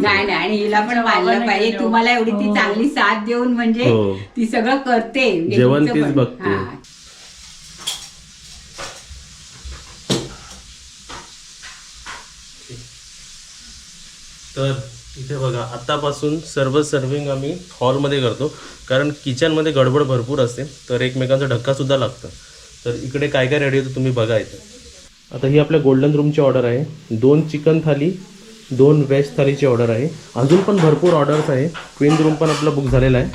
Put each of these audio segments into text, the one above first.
नाही नाही. आणि हिला पण मानलं पाहिजे. तुम्हाला एवढी ती चांगली साथ देऊन म्हणजे हो. ती सगळं करते. म्हणजे जेवण तुमचं तीच पण. बघते. हा. तर इथे बघा आतापासून सर्व सर्विंग आम्ही हॉलमध्ये करतो. कारण किचनमध्ये गडबड भरपूर असते. तर एकमेकांचा धक्का सुद्धा लागतं. तर इकडे काय काय रेडी होतं तुम्ही बघा इथे. आता ही आपल्या गोल्डन रूमची ऑर्डर आहे. दोन चिकन थाली दोन व्हेज थालीची ऑर्डर आहे. अजून पण भरपूर ऑर्डर्स आहे. क्वीन रूम पण आपला बुक झालेला आहे.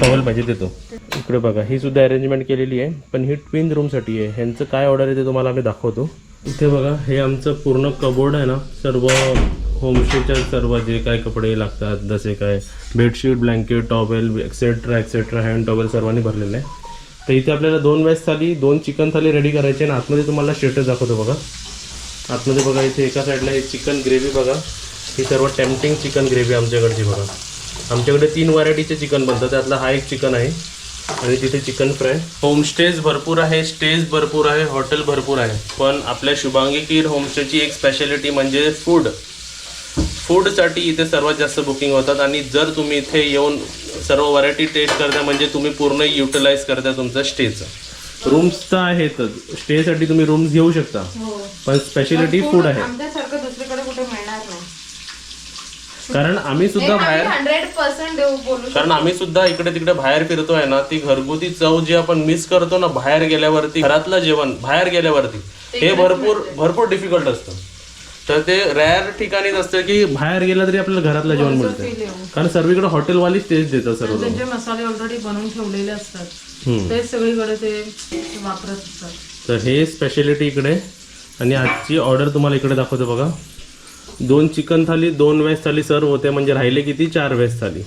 टॉवेल पाहिजे देतो इकडे बघा ही सुद्धा अरेंजमेंट केलेली आहे. पण ही ट्विन रूमसाठी आहे. ह्यांचं काय ऑर्डर आहे ते तुम्हाला आम्ही दाखवतो. इथे बघा हे आमचं पूर्ण कबोर्ड आहे ना. सर्व होमस्टेच्या सर्व जे काय कपडे लागतात जसे काय bedsheet blanket towel etcetera etcetera hand towel सर्वांनी भरलेलं आहे. तर इथे आपल्याला दोन व्हेज थाली दोन चिकन थाली रेडी करायचे आणि आतमध्ये तुम्हाला स्टेटस दाखवतो बघा. आतमध्ये बघा इथे एका साईडला हे चिकन ग्रेव्ही बघा. ही सर्व टेम्पटिंग चिकन ग्रेव्ही आमच्याकडची बघा. आमच्याकडे तीन व्हरायटीचे चिकन बनतं त्यातला हा एक चिकन आहे आणि तिथे चिकन फ्राय होमस्टेज भरपूर आहे स्टेज भरपूर आहे हॉटेल भरपूर आहे. पण आपल्या शुभांगी कीर होमस्टेची एक स्पेशालिटी म्हणजे फूड फूडसाठी इथे सर्वात जास्त बुकिंग होतात आणि जर तुम्ही इथे येऊन सर्व व्हरायटी टेस्ट करता म्हणजे तुम्ही पूर्ण युटिलाइज करता तुमचा स्टेचं रूम्स तर आहेतच स्टेसाठी तुम्ही रूम्स घेऊ शकता. पण स्पेशालिटी फूड आहे. आमच्यासारखं दुसरीकडे कुठे मिळणार नाही. कारण आम्ही सुद्धा बाहेर हंड्रेड पर्सेंट देऊ बोलू कारण आम्ही सुद्धा इकडे तिकडे बाहेर फिरतोय ना ती घरगुती चव जी आपण मिस करतो ना बाहेर गेल्यावरती घरातलं जेवण बाहेर गेल्यावरती हे भरपूर भरपूर डिफिकल्ट असतं. तर ते रेअर ठिकाणीच असतं की बाहेर गेलं तरी आपल्याला घरातलं जेवण मिळतं कारण सर्वीकडे हॉटेलवालीच तेच देतात सर्व. त्यांचे मसाले ऑलरेडी बनवून ठेवलेले असतात. ते सगळीकडे ते वापरत असतात. तर हे स्पेशालिटी इकडे. आणि आजची ऑर्डर तुम्हाला इकडे दाखवतो बघा. दोन चिकन थाली दोन व्हेज थाली सर्व होते म्हणजे राहिले किती? चार व्हेज थाली.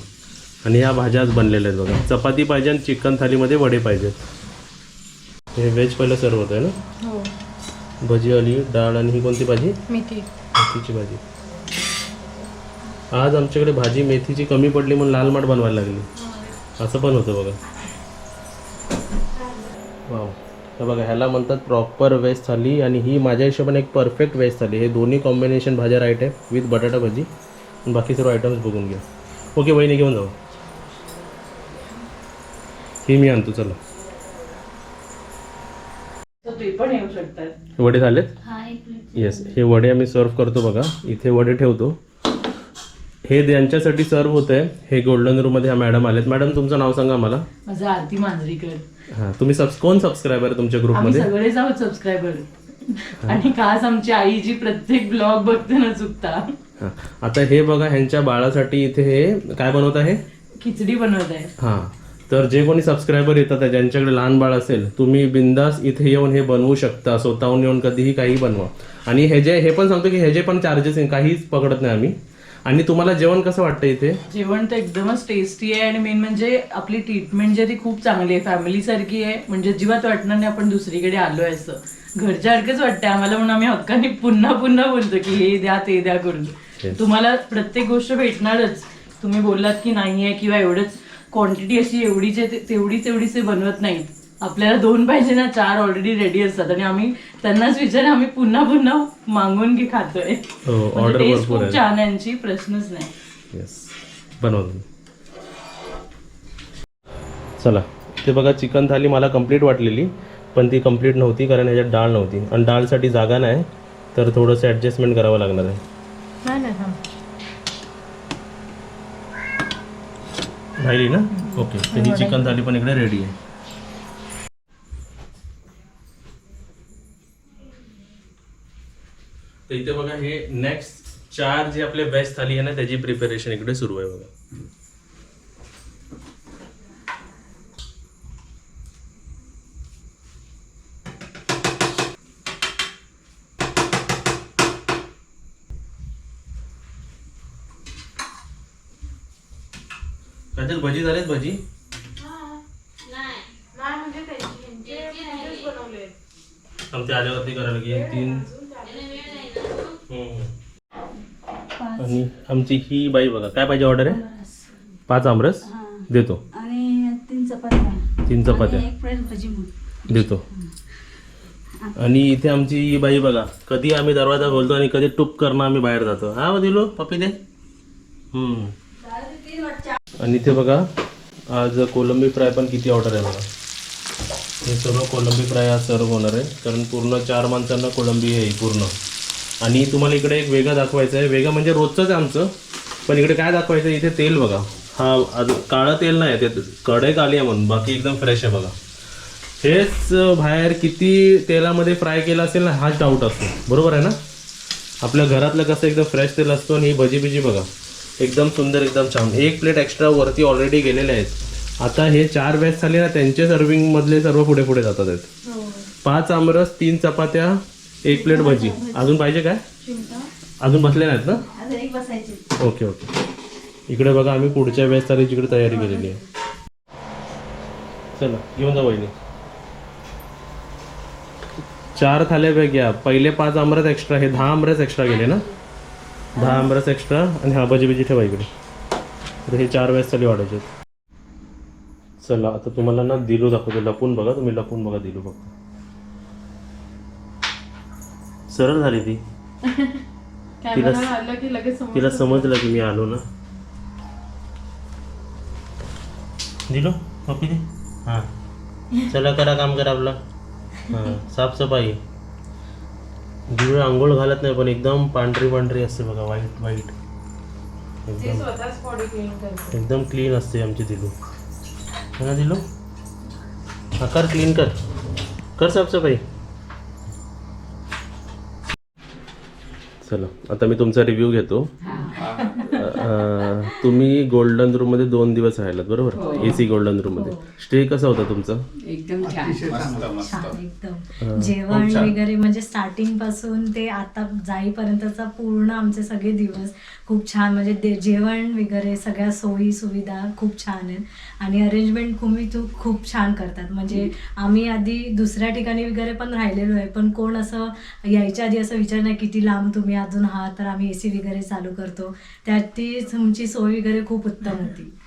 आणि ह्या भाज्या आज बनलेल्या आहेत बघा. चपाती पाहिजे आणि चिकन थालीमध्ये वडे पाहिजेत हे व्हेज पहिलं सर्व होतं आहे ना? हो. भजी आली डाळ आणि ही कोणती भाजी? मेथी. मेथीची भाजी. आज आमच्याकडे भाजी मेथीची कमी पडली म्हणून लाल माठ बनवायला लागली. असं पण होतं बघा. वाव तर बघा ह्याला म्हणतात प्रॉपर वेज थाली आणि ही माझ्या हिशोबाने एक परफेक्ट वेज थाली. हे दोन्ही कॉम्बिनेशन भाज्या राईट आहे विथ बटाटा भाजी. आणि बाकी सर्व आयटम्स बघून घ्या. ओके वहिनी घेऊन जाऊ. ही मी आणतो चला. वडे झालेत? येस हे वडे आम्ही सर्व करतो बघा. इथे वडे ठेवतो. हे त्यांच्यासाठी सर्व होत आहे हे गोल्डन रूममध्ये ह्या मॅडम आलेत. मॅडम तुमचं नाव सांगा मला माझं आरती मांजरीकर. हां तुम्ही सबस कोण सबस्क्रायबर आहे तुमच्या आम्ही ग्रुपमध्ये सगळेच आहोत सबस्क्रायबर आणि खास आमची आई जी प्रत्येक ब्लॉग बघते ना चुकता. हां आता हे बघा ह्यांच्या बाळासाठी इथे हे काय बनवत आहे? खिचडी बनवत आहे. हां तर जे कोणी सबस्क्रायबर येतात ज्यांच्याकडे लहान बाळ असेल तुम्ही बिंदास इथे येऊन हे बनवू शकता स्वतःहून येऊन कधीही काही बनवा. आणि हे जे हे पण सांगतो की हे जे पण चार्जेस काहीच पकडत नाही आम्ही. आणि तुम्हाला जेवण कसं वाटतं इथे? जेवण तर एकदमच टेस्टी आहे आणि मेन म्हणजे आपली ट्रीटमेंट जी आहे ती खूप चांगली आहे. फॅमिली सारखी आहे. म्हणजे अजिबात वाटणार नाही आपण दुसरीकडे आलोय असं. घरच्यासारखंच वाटतंय आम्हाला म्हणून आम्ही हक्काने पुन्हा पुन्हा बोलतो की हे द्या ते द्या करून. तुम्हाला प्रत्येक गोष्ट भेटणारच. तुम्ही बोललात की नाही आहे किंवा एवढंच. क्वांटिटी अशी एवढीच आहे तेवढीच एवढीच बनवत नाहीत. आपल्याला दोन पाहिजे ना चार ऑलरेडी रेडी असतात. आणि आम्ही त्यांनाच विचार आम्ही पुन्हा पुन्हा मागून की खातोय. हो म्हणजे टेस्ट खूप छान आहे यांची प्रश्नच नाही. चला. ते बघा चिकन थाली मला कंप्लीट वाटलेली पण ती कंप्लीट नव्हती कारण ह्याच्यात डाळ नव्हती. आणि डाळसाठी जागा नाही तर थोडंसं ॲडजस्टमेंट करावं लागणार आहे. राहिली ना? ओके. तर ही चिकन थाली पण इकडे रेडी आहे. तर इथे बघा हे नेक्स्ट चार जे आपले बेस्ट थाली आहे ना त्याची प्रिपरेशन इकडे सुरू आहे बघा. काजल भजी झालेत भजी? आमच्या आल्यावरती करायला की तीन. आणि आमची ही बाई बघा काय पाहिजे ऑर्डर आहे? पाच आमरस देतो. आणि तीन चपात्या. तीन चपात्या. देतो. आणि इथे आमची ही बाई बघा कधी आम्ही दरवाजा खोलतो आणि कधी टूप करणं आम्ही बाहेर जातो. हा मग दिलो पप्पी दे. आणि इथे बघा आज कोलंबी फ्राय पण किती ऑर्डर आहे बघा. हे सगळं कोलंबी फ्राय आज सर्व होणार आहे कारण पूर्ण चार माणसांना कोलंबी आहे पूर्ण. आणि तुम्हाला इकडे एक वेगळं दाखवायचं आहे. वेगळं म्हणजे रोजचंच आहे आमचं. पण इकडे काय दाखवायचं आहे? इथे तेल बघा. हा काळं तेल नाही आहे ते कडक आली आहे म्हणून. बाकी एकदम फ्रेश आहे बघा. हेच बाहेर किती तेलामध्ये फ्राय केलं असेल ना हाच डाऊट असतो. बरोबर आहे ना? आपल्या घरातलं कसं एकदम फ्रेश तेल असतो आणि ही भजी बिजी बघा. एकदम सुंदर एकदम छान. एक प्लेट एक्स्ट्रा वरती ऑलरेडी गेलेले आहेत. आता हे चार बॅच झाले ना त्यांचे सर्विंग मधले सर्व पुढे पुढे जातात आहेत. पाच आमरस तीन चपात्या एक प्लेट भजी. अजून पाहिजे काय? अजून बसले नाहीत ना? Okay okay. इकडे बघा आम्ही पुढच्या वेळेस तारीख इकडे तयारी केलेली आहे. चला घेऊन जा वहिनी. चार थाल्या घ्या. पहिले पाच आमरस एक्स्ट्रा हे दहा आमरस एक्स्ट्रा गेले ना? दहा आमरस एक्स्ट्रा आणि हा भजी बिजी ठेवा इकडे. तर हे चार वेळेस थाली वाढायचे चला आता तुम्हाला ना दिलू दाखवतो. लपून बघा तुम्ही लपून बघा दिलू फक्त. सरळ झाली ती. तिला आलं की लगेच तिला समजलं की मी आलो ना. दिलो कॉपी दे. हां. चला करा काम करा आपला. हां साफसफाई. दिवळ आंघोळ घालत नाही पण एकदम पांढरी पांढरी असते बघा वाईट वाईट एकदम. स्वतःच बॉडी क्लीन करते. एकदम क्लीन असते आमची दिलू है ना दिलू. हा कर क्लीन कर. कर साफसफाई. चला आता मी तुमचा रिव्ह्यू घेतो. अं, तुम्ही गोल्डन रूममध्ये दोन दिवस राहिलात बरोबर? एसी गोल्डन रूममध्ये. स्टे कसा होता तुमचा? एकदम छान. छान एकदम. जेवण वगैरे म्हणजे स्टार्टिंगपासून ते आता जाईपर्यंतचा पूर्ण आमचे सगळे दिवस खूप छान म्हणजे दे- जेवण वगैरे सगळ्या सोयी सुविधा खूप छान आहेत. आणि अरेंजमेंट तुम्ही तू खूप छान करतात. म्हणजे आम्ही आधी दुसऱ्या ठिकाणी वगैरे पण राहिलेलो आहे. पण कोण असं यायच्या आधी असं विचार नाही किती लांब तुम्ही अजून आहात तर आम्ही एसी वगैरे चालू करतो. त्यात ती तुमची सोय वगैरे खूप उत्तम होती.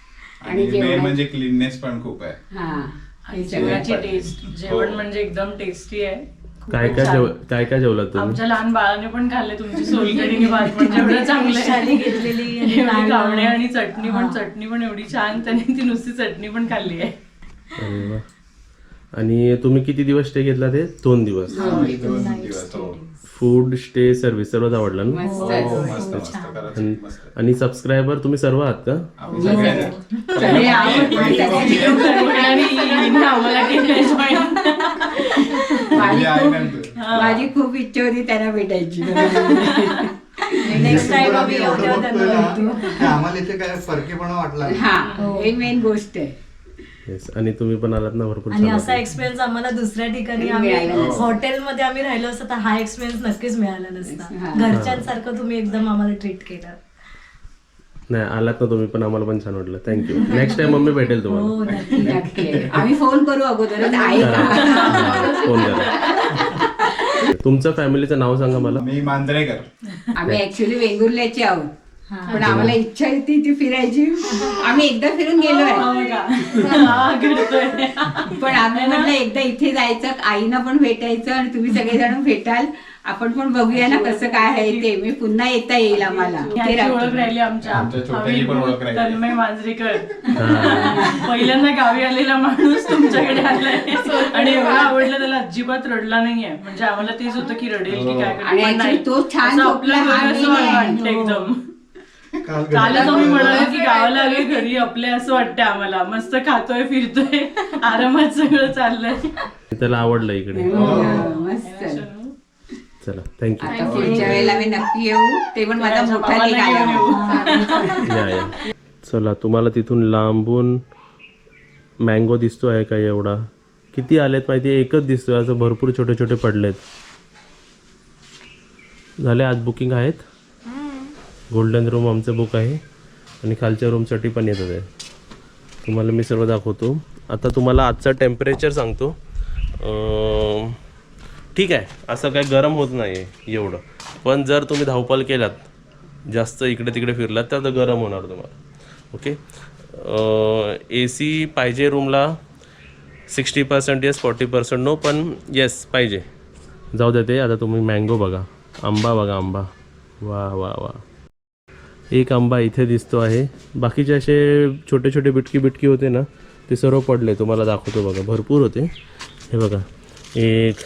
आणि जेवणात- मेन म्हणजे क्लीननेस पण खूप आहे. हा. आणि जेवणाची टेस्ट जेवण म्हणजे एकदम टेस्टी आहे. काय काय. जेव काय काय जेवलात तुम्ही आमच्या लहान बाळाने पण खाल्ले तुमची सोलकढी भात पण जेवढं चांगलं शाली घेतलेली आणि एवढी डाळ. कावणे आणि चटणी पण हा. चटणी पण एवढी छान त्याने ती नुसती चटणी पण खाल्ली आहे अरे वा. आणि तुम्ही किती दिवस स्टे घेतला ते दोन दिवस दोन दिवस हो फूड स्टे सर्व्हिस सर्वच आवडलं ना मस्त हो, मस्त मस्त खरंच आणि- मस्त आहे. आणि सबस्क्रायबर तुम्ही सर्व आहात का आम्ही सगळ्यांना आणि आम्हाला join. माझी खूप ना. माझी खूप इच्छा होती त्यांना भेटायची नेक्स्ट टाइम आम्ही एवढं येऊ तेव्हा बघतोय त्यांना ना, भेटू. की आम्हाला इथे काय फरकेपणा वाटला नाही. हा मेन गोष्ट आहे येस आणि तुम्ही पण आलात ना भरपूर आणि छान असा वाटलं. एक्सपिरियन्स आम्हाला दुसऱ्या ठिकाणी मिळाला आम्ही नसता. हॉटेलमध्ये आम्ही राहिलो असतो तर हा एक्सपिरियन्स नक्कीच मिळाला नसता हा. घरच्यांसारखं तुम्ही एकदम आम्हाला ट्रीट केलं नाही आलात ना तुम्ही पण आम्हाला पण छान वाटलं. थँक्यू नेक्स्ट टाइम मम्मी भेटेल तुम्हाला. हो नक्की नक्की. आम्ही फोन करू अगोदरच. आहे का? फोन करा. तुमचं फॅमिलीचं नाव सांगा मला. मी मांजरेकर. आम्ही ऍक्च्युली वेंगुर्ल्याचे आहोत. पण आम्हाला इच्छा होती ती फिरायची. आम्ही एकदा फिरून गेलोय. हा, घडतोय. पण आम्ही म्हटलं एकदा इथे जायचं आईना पण भेटायचं आणि तुम्ही सगळेजण भेटाल. आपण पण बघूया ना कसं काय आहे ते. मी पुन्हा येता येईल आम्हाला. ते. ओळख राहिली आमच्या आमच्या छोट्याची पण ओळख राहिली. तन्मय मांजरेकर. पहिल्यांदा गावी आलेला माणूस तुमच्याकडे आलाय. आणि एवढं आवडलं त्याला अजिबात रडला नाहीये. म्हणजे आम्हाला तेच होतं की रडेल की काय करेल, आणि पण actually नाही. तो छान असं झोपला, आपलं घर हा असं मी नाही. वाटतं एकदम. काल घरी- कालच आम्ही म्हणालो की गावाला आलोय घरी आपले असं वाटतं आम्हाला. मस्त खातोय फिरतोय. आरामात सगळं चाललंय. त्याला आवडलं इकडे. हो, मस्त. चला थँक्यू आता पुढच्या वेळेला मी नक्की येऊ ते पण माझा मोठा आला या या. चला तुम्हाला तिथून लांबून मँगो दिसतो आहे का एवढा? किती आलेत माहिती आहे? एकच दिसतोय असं भरपूर छोटे छोटे पडलेत. झाले आज बुकिंग आहेत? गोल्डन रूम आमचं बुक आहे. आणि खालच्या रूमसाठी पण येतात आहे तुम्हाला मी सर्व दाखवतो. आता तुम्हाला आजचं टेम्परेचर सांगतो. अं, ठीक आहे असं काही गरम होत नाही आहे एवढं. पण जर तुम्ही धावपाल केलात जास्त इकडे तिकडे फिरलात तर गरम होणार तुम्हाला. ओके ए सी पाहिजे रूमला sixty percent yes forty percent no पण येस पाहिजे. जाऊ द्या ते आता तुम्ही मँगो बघा. आंबा बघा आंबा. वा वा वा. एक आंबा इथे दिसतो आहे. बाकीचे असे छोटे छोटे बिटकी बिटकी होते ना ते सर्व पडले तुम्हाला दाखवतो बघा. भरपूर होते. हे बघा. एक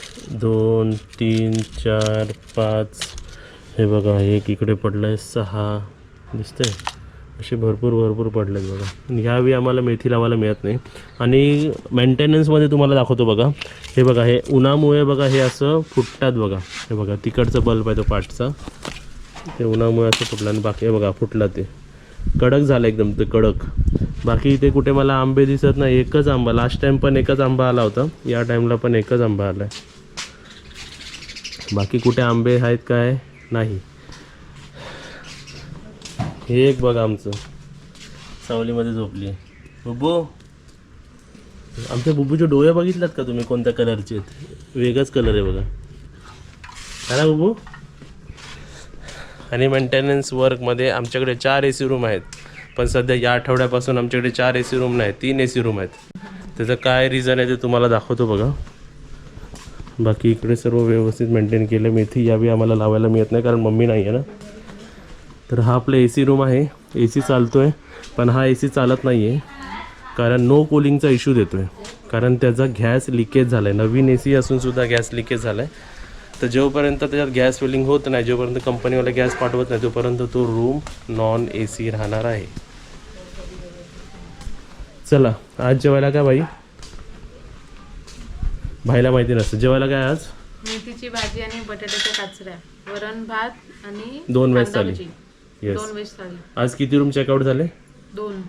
दोन तीन चार पाच. हे बघा एक इकडे पडलं आहे सहा. दिसतंय? असे भरपूर भरपूर पडले आहेत बघा ह्यावेळी आम्हाला मेथी लावायला मिळत नाही. आणि मेंटेनन्समध्ये तुम्हाला दाखवतो बघा. हे बघा हे उन्हामुळे बघा हे असं फुटतात बघा. हे बघा तिकडचं बल्ब आहे तो पाठचा. ते उन्हामुळे असं फुटलं आणि बाकी हे बघा फुटला ते. कडक झालं एकदम ते कडक. बाकी इथे कुठे मला आंबे दिसत नाही एकच आंबा. लास्ट टाइम पण एकच आंबा आला होता. या टाईमला पण एकच आंबा आला आहे बाकी कुठे आंबे आहेत काय? नाही. हे एक बघा आमचं. सावलीमध्ये झोपली बुबू आमच्या बुबूचे डोळे बघितलात का तुम्ही? कोणत्या कलरचे आहेत? वेगळाच कलर आहे बघा. हा ना बुबू आणि मेंटेनन्स वर्कमध्ये आमच्याकडे चार ए सी रूम आहेत. पण सध्या या आठवड्यापासून आमच्याकडे चार ए सी रूम नाही तीन ए सी रूम आहेत. त्याचं काय रिझन आहे ते तुम्हाला दाखवतो बघा. बाकी इकडे सर्व व्यवस्थित मेंटेन केलं. मेथी यावी आम्हाला लावायला मिळत नाही कारण मम्मी नाही आहे ना. तर हा आपला ए सी रूम आहे. ए सी चालतो आहे पण हा ए सी चालत नाही आहे कारण नो कूलिंगचा इश्यू देतो आहे कारण त्याचा गॅस लिकेज झाला आहे नवीन ए सी असूनसुद्धा गॅस लिकेज झाला आहे तर जोपर्यंत त्याच्यात गॅस फिलिंग होत नाही जोपर्यंत कंपनीवाला गॅस पाठवत नाही तोपर्यंत तो रूम नॉन ए सी राहणार आहे. चला आज जेवायला काय बाई? भाईला माहिती नसतं. जेवायला काय आज? मेथीची भाजी आणि बटाट्याच्या काचऱ्या वरण भात आणि दोन कांदा थाली. भजी. येस दोन वेज थाली. आज किती रूम चेकआउट झाले? दोन.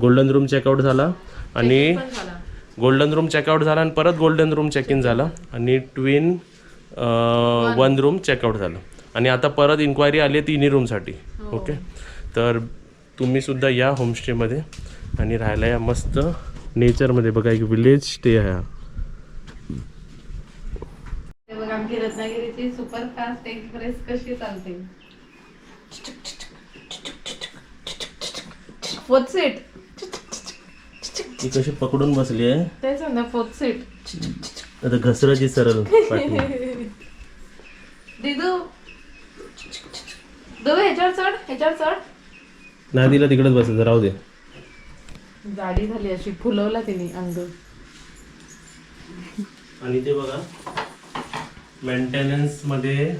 गोल्डन रूम चेकआउट झाला आणि पण झाला. गोल्डन रूम चेकआउट झाला आणि परत गोल्डन रूम चेक इन झाला आणि ट्विन वन रूम चेकआउट झालं. आणि आता परत इन्क्वायरी आली आहे तिन्ही रूमसाठी ओके तर तुम्ही सुद्धा या होमस्टेमध्ये आणि राहायला या मस्त नेचरमध्ये बघा एक विलेज स्टे आहे हा. बघ आमची रत्नागिरीची सुपरफास्ट एक्सप्रेस कशी चालते? फोर्थ सीट ती कशी पकडून बसली आहे? तेच ना फोर्थ सीट आता घसराची सरळ पाठी. दिदू दू ह्याच्यावर चढ ह्याच्यावर चढ. नाही दिला तिकडेच बसायचं राहू दे. गाडी झाली अशी फुलवला तिने अंग. आणि ते बघा मेंटेनन्समध्ये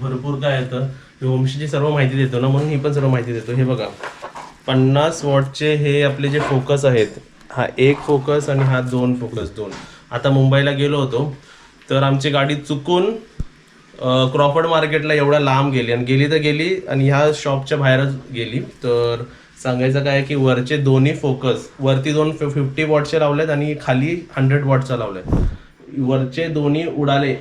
भरपूर काय येतं. मी होमस्टेची सर्व माहिती देतो ना म्हणून ही पण सर्व माहिती देतो. हे बघा पन्नास वॉटचे हे आपले जे फोकस आहेत हा एक फोकस आणि हा दोन फोकस दोन. आता मुंबईला गेलो होतो तर आमची गाडी चुकून क्रॉफर्ड मार्केटला एवढ्या लांब गेली आणि गेली तर गेली आणि ह्या शॉपच्या बाहेरच गेली. तर सांगायचं काय आहे की वरचे दोन्ही फोकस वरती दोन फिफ्टी वॉटचे लावलेत आणि खाली हंड्रेड वॉटचा लावलेत. वरचे दोन्ही उडाले.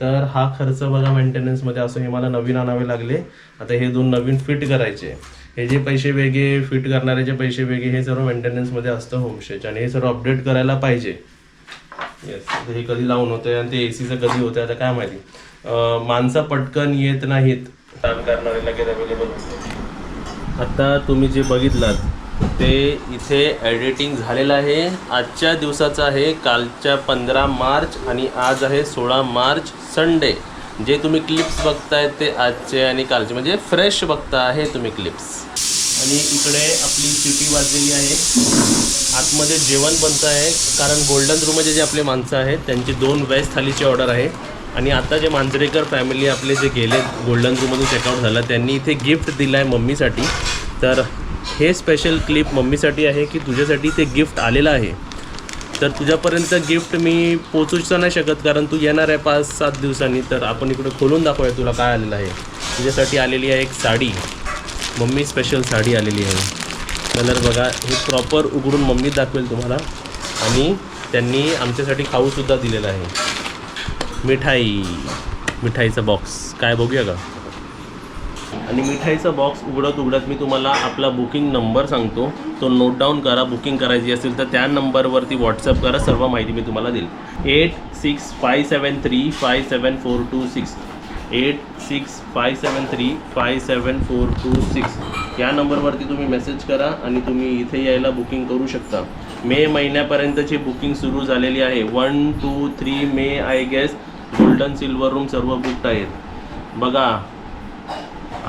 तर हा खर्च बघा मेंटेनन्समध्ये असं हे मला नवीन आणावे लागले. आता हे दोन नवीन फिट करायचे. हे जे पैसे वेगळे फिट करणारे जे पैसे वेगळे हे सर्व मेंटेनन्समध्ये असतं होमस्टेचे आणि हे सर्व अपडेट करायला पाहिजे. येस हे कधी लावून होतंय आणि ते एसीचं कधी होतंय आता काय माहिती. अं, माणसं पटकन येत नाहीत. काम करणारे लगेच अवेलेबल आता तुम्ही जे बघितलात ते इथे एडिटिंग झालेलं आहे. आजच्या दिवसाचं आहे कालच्या पंधरा मार्च आणि आज आहे सोळा मार्च संडे. जे तुम्ही क्लिप्स बघताय ते आजचे आणि कालचे म्हणजे फ्रेश बघता आहे तुम्ही क्लिप्स आणि इकडे आपली सिटी वाजलेली आहे. आतमध्ये जेवण बनतं आहे. कारण गोल्डन रूममध्ये जे आपले माणसं आहेत त्यांची दोन वेज थालीची ऑर्डर आहे. आणि आता जे मांजरेकर फॅमिली आपले जे गेले गोल्डन रूममधून चेकआउट झालं त्यांनी इथे गिफ्ट दिलं आहे मम्मीसाठी. तर हे स्पेशल क्लिप मम्मीसाठी आहे की तुझ्यासाठी ते गिफ्ट आलेलं आहे. तर तुझ्यापर्यंत गिफ्ट मी पोचूच तर नाही शकत कारण तू येणार आहे पाच सात दिवसांनी. तर आपण इकडे खोलून दाखवूया तुला काय आलेलं आहे. तुझ्यासाठी आलेली आहे एक साडी. मम्मी स्पेशल साडी आलेली आहे. कलर बघा हे प्रॉपर उघडून मम्मी दाखवेल तुम्हाला. आणि त्यांनी आमच्यासाठी खाऊसुद्धा दिलेलं आहे. मिठाई. मिठाईचा बॉक्स काय बघूया का? आणि मिठाईचा बॉक्स उघडत उघडत मी तुम्हाला आपला बुकिंग नंबर सांगतो. तो नोट डाऊन करा बुकिंग करायची असेल तर त्या नंबरवरती व्हॉट्सअप करा सर्व माहिती मी तुम्हाला देईल. Eight six five seven three five seven four two six eight six five seven three five seven four two six या नंबरवरती तुम्ही मेसेज करा आणि तुम्ही इथे यायला बुकिंग करू शकता. मे महिन्यापर्यंतची बुकिंग सुरू झालेली आहे. One two three may I guess golden silver room सर्व बुकड आहेत. बघा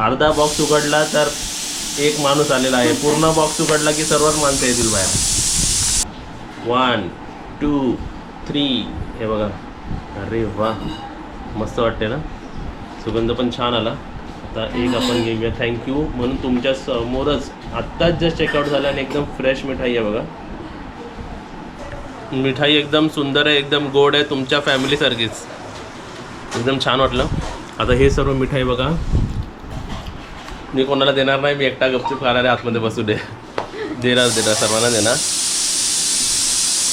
अर्धा बॉक्स उघडला तर एक माणूस आलेला आहे. पूर्ण बॉक्स उघडला की सर्वच माणसं येतील बाहेर. वन टू थ्री हे बघा. अरे वा. मस्त वाटते ना? सुगंध पण छान आला. आता एक आपण घेऊया. थँक्यू म्हणून तुमच्या समोरच आत्ताच जस्ट चेकआउट झालं आणि एकदम फ्रेश मिठाई आहे बघा. मिठाई एकदम सुंदर आहे एकदम गोड आहे तुमच्या फॅमिलीसारखीच एकदम छान वाटलं. आता हे सर्व मिठाई बघा. मी कोणाला देणार नाही मी एकटा गपचूप खाणार आहे आतमध्ये बसू दे. देणार देणार सर्वांना देणार.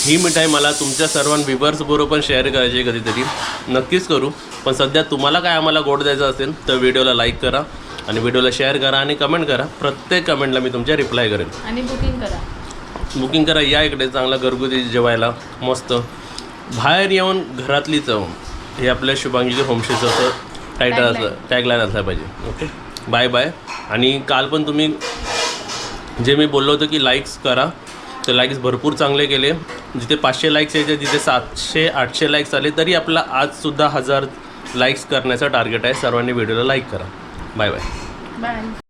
ही मिठाई मला तुमच्या सर्वां व्हिवर्स बरोबर पण शेअर करायची कधीतरी. नक्कीच करू. पण सध्या तुम्हाला काय आम्हाला गोड द्यायचं असेल तर व्हिडिओला लाईक करा आणि व्हिडिओला शेअर करा आणि कमेंट करा. प्रत्येक कमेंटला मी तुमच्या रिप्लाय करेन. आणि बुकिंग करा. बुकिंग करा. या इकडे चांगला घरगुती जेवायला. मस्त. बाहेर येऊन घरातली चव हे आपल्या शुभांगी होमस्टेचं असं टायटल असं टॅगलाईन असलं पाहिजे. ओके बाय बाय आणि काल पण तुम्ही जे मी बोललो होतो की लाईक्स करा. तर लाईक्स भरपूर चांगले केले. जिथे पाचशे लाईक्स यायचे जिथे सातशे आठशे लाईक्स आले तरी आपला आजसुद्धा हजार लाईक्स करण्याचं टार्गेट आहे. सर्वांनी व्हिडिओला लाईक करा. Bye bye bye